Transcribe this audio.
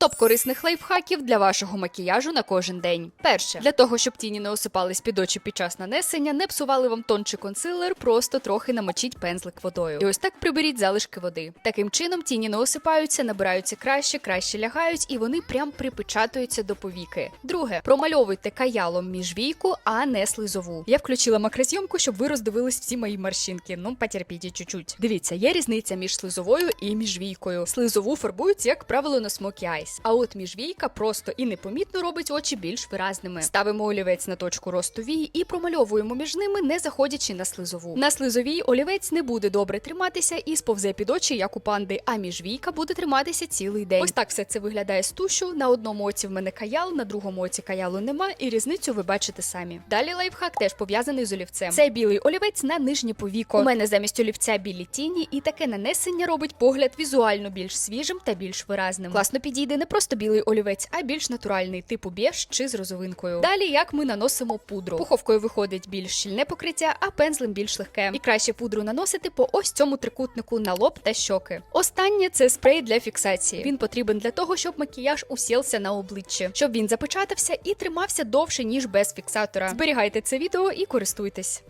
Топ корисних лайфхаків для вашого макіяжу на кожен день. Перше, для того, щоб тіні не осипались під очі під час нанесення, не псували вам тон чи консилер, просто трохи намочіть пензлик водою. І ось так приберіть залишки води. Таким чином тіні не осипаються, набираються краще, краще лягають, і вони прям припечатуються до повіки. Друге, промальовуйте каялом міжвійку, а не слизову. Я включила макрозйомку, щоб ви роздивились всі мої морщинки. Ну, потерпіть чуть-чуть. Дивіться, є різниця між слизовою і міжвійкою. Слизову фарбують, як правило, на смокі айс. А от міжвійка просто і непомітно робить очі більш виразними. Ставимо олівець на точку росту вії і промальовуємо між ними, не заходячи на слизову. На слизовій олівець не буде добре триматися і сповзе під очі, як у панди, а міжвійка буде триматися цілий день. Ось так все це виглядає з тушу. На одному оці в мене каял, на другому оці каялу нема, і різницю ви бачите самі. Далі лайфхак теж пов'язаний з олівцем. Це білий олівець на нижнє повіко. У мене замість олівця білі тіні, і таке нанесення робить погляд візуально більш свіжим та більш виразним. Класно підійде не просто білий олівець, а більш натуральний, типу беж чи з розовинкою. Далі як ми наносимо пудру. Пуховкою виходить більш щільне покриття, а пензлем більш легке. І краще пудру наносити по ось цьому трикутнику на лоб та щоки. Останнє це спрей для фіксації. Він потрібен для того, щоб макіяж усівся на обличчі, щоб він запечатався і тримався довше ніж без фіксатора. Зберігайте це відео і користуйтесь.